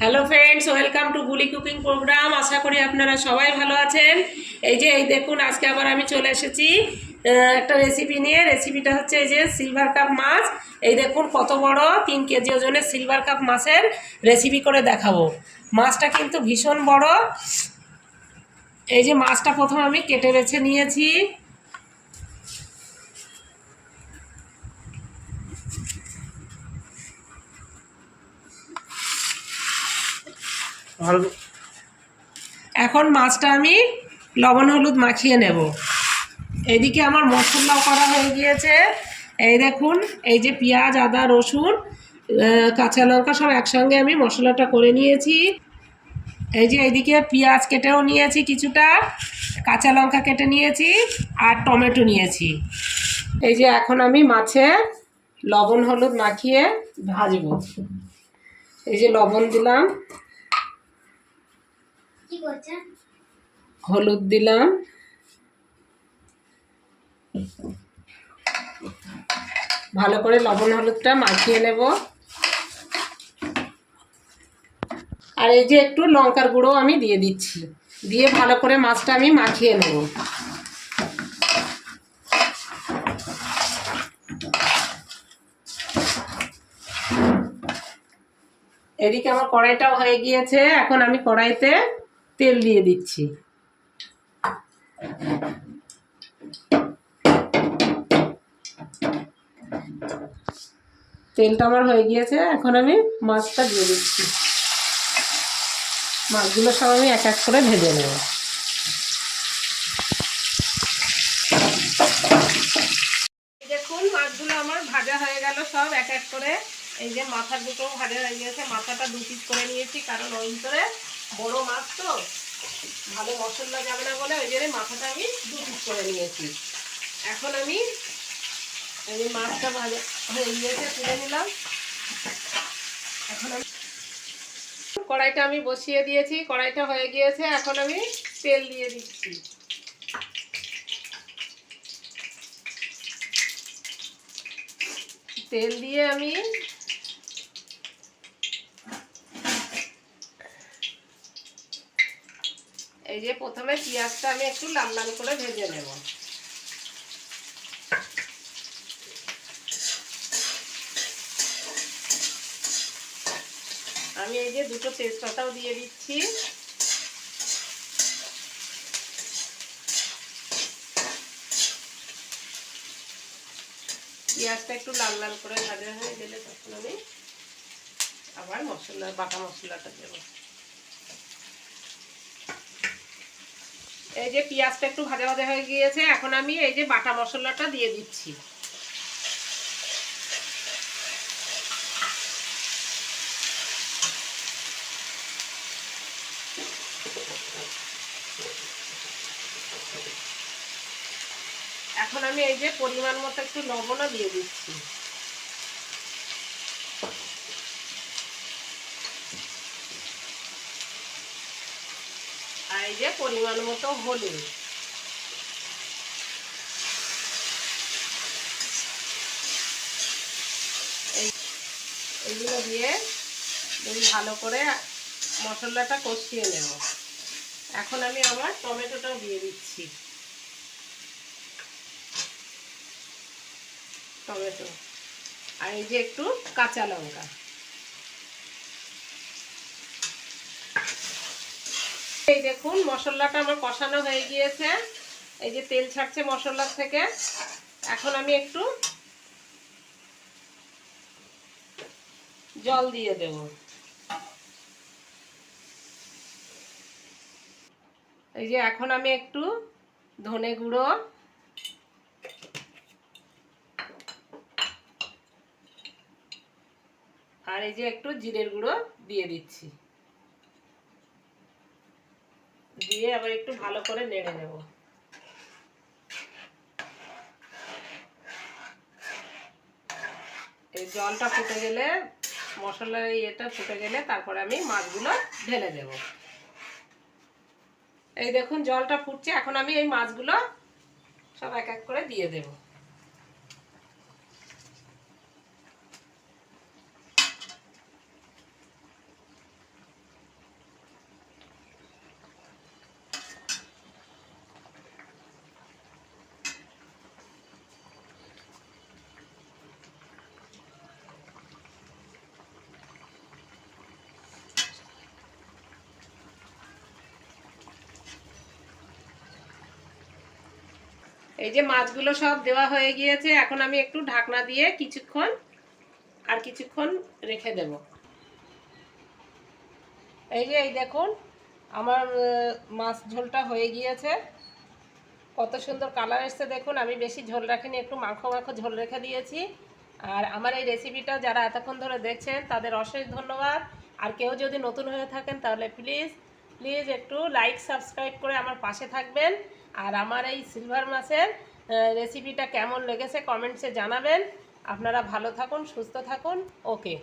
Hello friends welcome to Guli cooking programme আশা করি আপনারা সবাই ভালো আছেন। এই যে, এই দেখুন, আজকে আবার আমি চলে এসেছি একটা রেসিপি নিয়ে। রেসিপিটা হচ্ছে এই যে সিলভার কাপ মাছ। এই দেখুন, কত বড়, তিন কেজি ওজনের সিলভার কাপ মাছের রেসিপি করে দেখাবো। মাছটা কিন্তু ভীষণ বড়। এই যে, মাছটা প্রথম আমি কেটে বেছে নিয়েছি। এখন মাছটা আমি লবণ হলুদ মাখিয়ে নেব। এদিকে আমার মশলাও করা হয়ে গিয়েছে। এই দেখুন, এই যে পেঁয়াজ, আদা, রসুন কাঁচা লঙ্কা সব একসঙ্গে আমি মশলাটা করে নিয়েছি। এই যে এইদিকে পেঁয়াজ কেটেও নিয়েছি কিছুটা, কাঁচা লঙ্কা কেটে নিয়েছি আর টমেটো নিয়েছি। এই যে এখন আমি মাছে লবণ হলুদ মাখিয়ে ভাজবো। এই যে লবণ দিলাম হলুদ দিলাম। ভালো করে লবণ হলুদটা মাখিয়ে নেব। আর এই যে একটু লঙ্কার গুঁড়ো আমি দিয়ে দিচ্ছি। দিয়ে ভালো করে মাছটা আমি মাখিয়ে নেব। এদিকে আমার কড়াইটাও হয়ে গিয়েছে। এখন আমি কড়াইতে তেল দিয়ে দিচ্ছি। তেলটা আমার হয়ে গিয়েছে, এখন আমি মাছটা দিয়ে দিচ্ছি। মাছগুলো সব আমি এক এক করে ভেজে নেব। দেখুন, মাছগুলো আমার ভাজা হয়ে গেল সব এক এক করে। এই যে মাথার দুটো ভাজা হয়ে গিয়েছে, মাথাটা দু পিস করে নিয়েছি, কারণ ভিতরে বড় মাছ তো। ভালো মশলা যাবে না বলে ওই জন্য মাথাটা আমি দু পিস করে নিয়েছি। এখন আমি এই মাছটা ভাজা হয়ে গিয়েছে, তুলে নিলাম। এখন আমি কড়াইটা আমি বসিয়ে দিয়েছি, কড়াইটা হয়ে গিয়েছে, এখন আমি তেল দিয়ে দিচ্ছি। তেল দিয়ে আমি এই যে প্রথমে পেঁয়াজটা আমি একটু লাল লাল করে ভেজে নেব। আমি এই যে দুটো তেজপাতাও দিয়ে দিচ্ছি। পেঁয়াজটা একটু লাল লাল করে ভাজা হয়ে গেলে তখন আমি আবার মশলা, বাটা মশলাটা দেবো। এই যে পেঁয়াজটা একটু ভাজা ভাজা হয়ে গিয়েছে, এখন আমি এই যে বাটা মশলাটা দিয়ে দিচ্ছি। এখন আমি এই যে পরিমাণ মতো একটু লবণও দিয়ে দিচ্ছি। এই যে পরিমাণ মতো হলুদ। এগুলো দিয়ে বেশ ভালো করে মশলাটা কষিয়ে নেব। এখন আমি আবার টমেটোটাও দিয়ে দিচ্ছি। টমেটো। আর এই যে একটু কাঁচা লঙ্কা। এই দেখুন, মশলাটা আমার কষানো হয়ে গিয়েছে। এই যে তেল ছাড়ছে মশলার থেকে। এখন আমি একটু জল দিয়ে দেব। এই যে এখন আমি একটু ধনে গুঁড়ো। আর এই যে একটু জিরের গুঁড়ো দিয়ে দিচ্ছি। দিয়ে আবার একটু ভালো করে নেড়ে নেব। এই জলটা ফুটে গেলে, মশলার ইয়েটা ফুটে গেলে তারপরে আমি মাছগুলো ঢেলে দেব। এই দেখুন জলটা ফুটছে, এখন আমি এই মাছগুলো সব এক এক করে দিয়ে দেবো। এই যে মাছগুলো সব দেওয়া হয়ে গিয়েছে, এখন আমি একটু ঢাকনা দিয়ে কিছুক্ষণ আর কিছুক্ষণ রেখে দেব। এই যে, এই দেখুন, আমার মাছ ঝোলটা হয়ে গিয়েছে। কত সুন্দর কালার এসছে, দেখুন, আমি বেশি ঝোল রাখিনি, একটু মাখো মাখো ঝোল রেখে দিয়েছি। আর আমার এই রেসিপিটা যারা এতক্ষণ ধরে দেখছেন, তাদের অশেষ ধন্যবাদ। আর কেউ যদি নতুন হয়ে থাকেন, তাহলে প্লিজ প্লিজ একটু লাইক সাবস্ক্রাইব করে আমার পাশে থাকবেন। আর আমার এই সিলভার মাছের রেসিপিটা কেমন লেগেছে কমেন্টসে জানাবেন। আপনারা ভালো থাকুন, সুস্থ থাকুন। ওকে